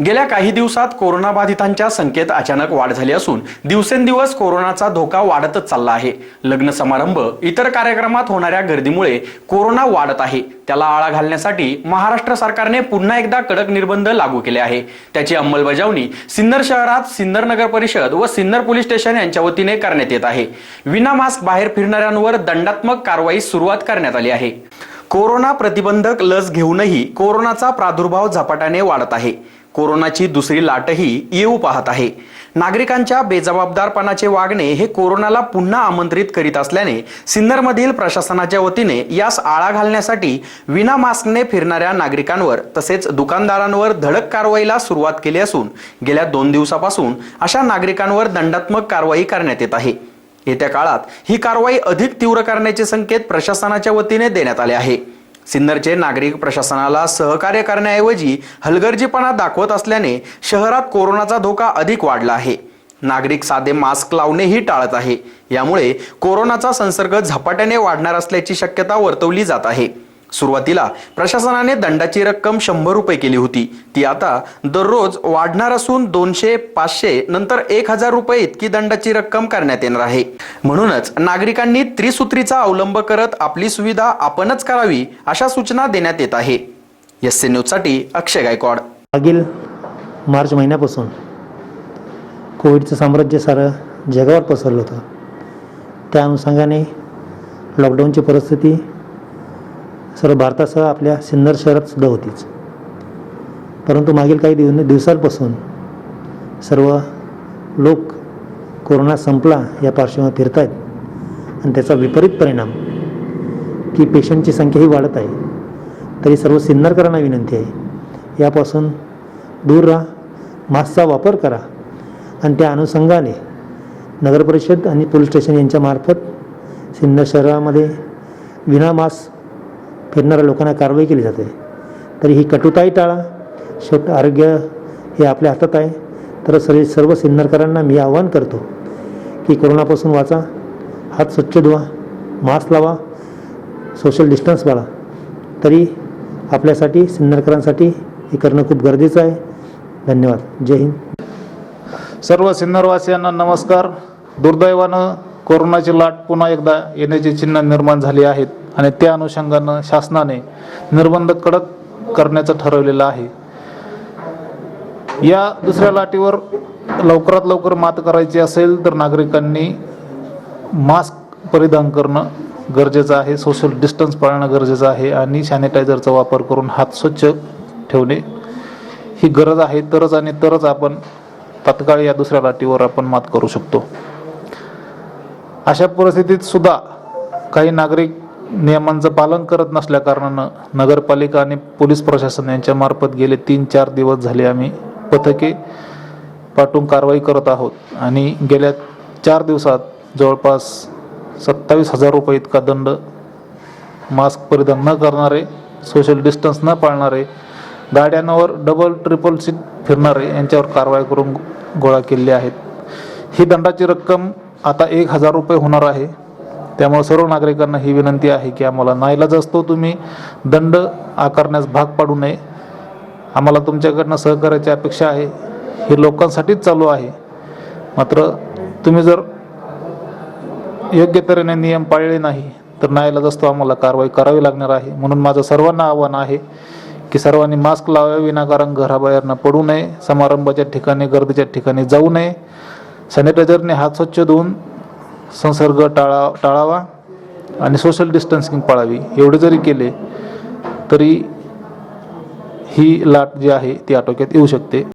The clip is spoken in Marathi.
गेल्या काही दिवसात कोरोनाबाधितांच्या संख्येत अचानक वाढ झाली असून दिवसेंदिवस कोरोनाचा धोका वाढतच चालला आहे. लग्न समारंभ इतर कार्यक्रमात होणाऱ्या गर्दीमुळे कोरोना वाढत आहे. त्याला आळा घालण्यासाठी महाराष्ट्र सरकारने पुन्हा एकदा कडक निर्बंध लागू केले आहे. त्याची अंमलबजावणी सिन्नर शहरात सिन्नर नगर परिषद व सिन्नर पोलीस स्टेशन यांच्या वतीने करण्यात येत आहे. विना मास्क बाहेर फिरणाऱ्यांवर दंडात्मक कारवाई सुरुवात करण्यात आली आहे. कोरोना प्रतिबंधक लस घेऊनही कोरोनाचा प्रादुर्भाव झपाट्याने वाढत आहे. कोरोनाची दुसरी लाटही येऊ पाहत आहे. नागरिकांच्या बेजबाबदारपणाचे वागणे हे कोरोनाला पुन्हा आमंत्रित करीत असल्याने सिन्नरमधील प्रशासनाच्या वतीने यास आळा घालण्यासाठी विना मास्कने फिरणाऱ्या नागरिकांवर तसेच दुकानदारांवर धडक कारवाईला सुरुवात केली असून गेल्या दोन दिवसापासून अशा नागरिकांवर दंडात्मक कारवाई करण्यात येत आहे. येत्या काळात ही कारवाई अधिक तीव्र करण्याचे संकेत प्रशासनाच्या वतीने देण्यात आले आहे. सिन्नरचे नागरिक प्रशासनाला सहकार्य करण्याऐवजी हलगर्जीपणा दाखवत असल्याने शहरात कोरोनाचा धोका अधिक वाढला आहे. नागरिक साधे मास्क लावणेही टाळत आहे. यामुळे कोरोनाचा संसर्ग झपाट्याने वाढणार असल्याची शक्यता वर्तवली जात आहे. सुरुवातीला प्रशासनाने दंडाची रक्कम शंभर रुपये केली होती. ती आता दररोज वाढणार असून दोनशे पाचशे नंतर एक हजार रुपये इतकी दंडाची रक्कम करण्यात येणार आहे. म्हणूनच नागरिकांनी त्रिसूत्रीचा अवलंब करत आपली सुविधा आपणच करावी अशा सूचना देण्यात येत आहे. एस सी न्यूजसाठी अक्षय गायकवाड. मागील मार्च महिन्यापासून कोविडचं साम्राज्य सारं जगावर पसरलं होतं. त्या अनुषंगाने लॉकडाऊनची परिस्थिती सर्व भारतासह आपल्या सिन्नर शहरात सुद्धा होतीच. परंतु मागील काही दिव दिवसांपासून सर्व लोक कोरोना संपला या पार्श्वभूमीवर फिरत आहेत आणि त्याचा विपरीत परिणाम की पेशंटची संख्याही वाढत आहे. तरी सर्व सिन्नरकरांना विनंती आहे यापासून दूर राहा मास्कचा वापर करा आणि त्या अनुषंगाने नगरपरिषद आणि पोलीस स्टेशन यांच्यामार्फत सिन्नर शहरामध्ये विना मास्क फिरणाऱ्या लोकांना कारवाई केली जाते. तरी ही कटुताही टाळा शेवट आरोग्य हे आपल्या हातात आहे. तर सर्व सर्व सिन्नरकरांना मी आवाहन करतो की कोरोनापासून वाचा हात स्वच्छ धुवा मास्क लावा सोशल डिस्टन्स पाळा. तरी आपल्यासाठी सिन्नरकरांसाठी हे करणं खूप गरजेचं आहे. धन्यवाद. जय हिंद. सर्व सिन्नरवासियांना नमस्कार. दुर्दैवानं कोरोनाची लाट पुन्हा एकदा येण्याची चिन्ह निर्माण झाली आहेत. आणि त्या अनुषंगानं शासनाने निर्बंध कडक करण्याचं ठरवलेलं आहे. या दुसऱ्या लाटेवर लवकरात लवकर मात करायची असेल तर नागरिकांनी मास्क परिधान करणं गरजेचं आहे. सोशल डिस्टन्स पाळणं गरजेचं आहे आणि सॅनिटायझरचा वापर करून हात स्वच्छ ठेवणे ही गरज आहे. तरच आणि तरच आपण तात्काळ या दुसऱ्या लाटेवर आपण मात करू शकतो. अशा परिस्थितीत सुद्धा काही नागरिक नियमांचं पालन करत नसल्या कारणानं नगरपालिका आणि पोलीस प्रशासन यांच्या मार्फत गेले तीन चार दिवस झाले आम्ही पथके पाठवून कारवाई करत आहोत. आणि गेल्या चार दिवसात जवळपास सत्तावीस हजार रुपये इतका दंड मास्क परिधान न करणारे सोशल डिस्टन्स न पाळणारे गाड्यांवर डबल ट्रिपल सीट फिरणारे यांच्यावर कारवाई करून गोळा केलेली आहेत. ही दंडाची रक्कम आता एक हजार रुपये होणार आहे. त्यामुळे सर्व नागरिकांना ही विनंती आहे की आम्हाला नाईलाज असतो तुम्ही दंड आकारण्यास भाग पाडू नये. आम्हाला तुमच्याकडनं सहकार्याची अपेक्षा आहे. हे लोकांसाठीच चालू आहे. मात्र तुम्ही जर योग्य तऱ्हेने नियम पाळले नाही तर नाईलाज असतो आम्हाला कारवाई करावी लागणार आहे. म्हणून माझं सर्वांना आव्हान आहे की सर्वांनी मास्क लावा विनाकारण घराबाहेर न पडू नये. समारंभाच्या ठिकाणी गर्दीच्या ठिकाणी जाऊ नये. सॅनिटायझरने हात स्वच्छ धुवून संसर्ग टाळा टाळावा आणि सोशल डिस्टन्सिंग पाळावी. एवढे जरी केले तरी ही लाट जी आहे ती आटोक्यात येऊ शकते.